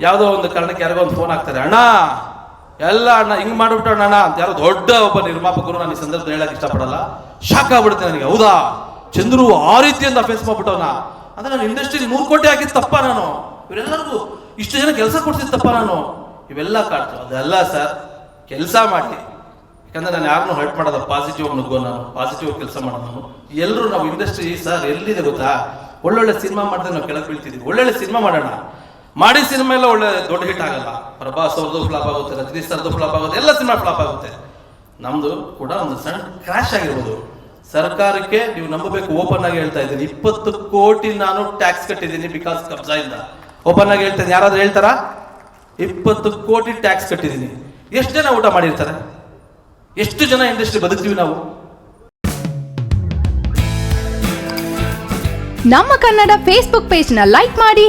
ಯಾವುದೋ ಒಂದು ಕಾರಣಕ್ಕೆ ಯಾರಿಗೋ ಒಂದು ಫೋನ್ ಆಗ್ತಾರೆ ಅಣ್ಣ, ಎಲ್ಲ ಅಣ್ಣ, ಹಿಂಗೆ ಮಾಡ್ಬಿಟ್ಟಣ್ಣ ಅಣ್ಣ ಅಂತ ಯಾರೋ ದೊಡ್ಡ ಒಬ್ಬ ನಿರ್ಮಾಪಕರು ನಾನು ಈ ಸಂದರ್ಭದಲ್ಲಿ ಹೇಳಕ್ ಇಷ್ಟಪಡಲ್ಲ. ಶಾಕ್ ಆಗ್ಬಿಡುತ್ತೆ ನನಗೆ. ಹೌದಾ? ಚಂದ್ರು ಆ ರೀತಿಯಿಂದ ಫೇಸ್ ಮಾಡ್ಬಿಟ್ಟವನ. ಅಂದ್ರೆ ನಾನು ಇಂಡಸ್ಟ್ರಿ ಮೂರು ಕೋಟಿ ಹಾಕಿದ್ ತಪ್ಪ ನಾನು. ಇವರೆಲ್ಲರಿಗೂ ಇಷ್ಟು ಜನ ಕೆಲಸ ಕೊಡ್ತಿದ್ದ ತಪ್ಪ ನಾನು. ಇವೆಲ್ಲ ಕಾಡ್ತು ಅದೆಲ್ಲ ಸರ್, ಕೆಲಸ ಮಾಡಿ. ಯಾಕಂದ್ರೆ ನಾನು ಯಾರನ್ನು ಹರ್ಟ್ ಮಾಡೋದ ಪಾಸಿಟಿವ್ ನುಗ್ಗೋ ನಾನು. ಪಾಸಿಟಿವ್ ಕೆಲಸ ಮಾಡೋದು ಎಲ್ಲರೂ ನಾವು ಇಂಡಸ್ಟ್ರಿ ಸರ್ ಎಲ್ಲಿದೆ ಗೊತ್ತಾ? ಒಳ್ಳೊಳ್ಳೆ ಸಿನಿಮಾ ಮಾಡಿದ್ರೆ ನಾವು ಕೆಳಗೆ ಬೀಳ್ತಿದ್ವಿ. ಒಳ್ಳೊಳ್ಳೆ ಸಿನಿಮಾ ಮಾಡೋಣ. ಮಾಡಿ ಸಿನಿಮಾ ಎಲ್ಲ ಒಳ್ಳೆ ದೊಡ್ಡ ಹಿಟ್ ಆಗಲ್ಲ. ಪ್ರಭಾಸ್ ಅವ್ರದ್ದು ಫ್ಲಾಪ್ ಆಗುತ್ತೆ, ರಜನೀಶ್ ಸರ್ದು ಫ್ಲಾಪ್ ಆಗುತ್ತೆ, ಎಲ್ಲ ಸಿನಿಮಾ ಫ್ಲಾಪ್ ಆಗುತ್ತೆ. ನಮ್ದು ಕೂಡ ಒಂದು ಸಣ್ಣ ಕ್ರಾಶ್ ಆಗಿರ್ಬೋದು. ಸರ್ಕಾರಕ್ಕೆ ನೀವು ನಂಬಬೇಕು ಓಪನ್ ಆಗಿ ಹೇಳ್ತಾ ಇದ್ದೀನಿ. ಇಪ್ಪತ್ತು ಕೋಟಿ ನಾನು ಟ್ಯಾಕ್ಸ್ ಕಟ್ಟಿದ್ದೀನಿ ಬಿಕಾಸ್ ಕಬ್ಜಾ ಇಂದ. ಓಪನ್ ಆಗಿ ಹೇಳ್ತೇನೆ ಯಾರಾದ್ರೂ ಹೇಳ್ತಾರಾ? ಇಪ್ಪತ್ತು ಕೋಟಿ ಟ್ಯಾಕ್ಸ್ ಕಟ್ಟಿದ್ದೀನಿ. ಎಷ್ಟು ಜನ ಊಟ ಮಾಡಿರ್ತಾರೆ? ಎಷ್ಟು ಜನ ಇಂಡಸ್ಟ್ರಿ ಬದುಕ್ತೀವಿ ನಾವು? ನಮ್ಮ ಕನ್ನಡ ಫೇಸ್ಬುಕ್ ಪೇಜ್ನ ಲೈಕ್ ಮಾಡಿ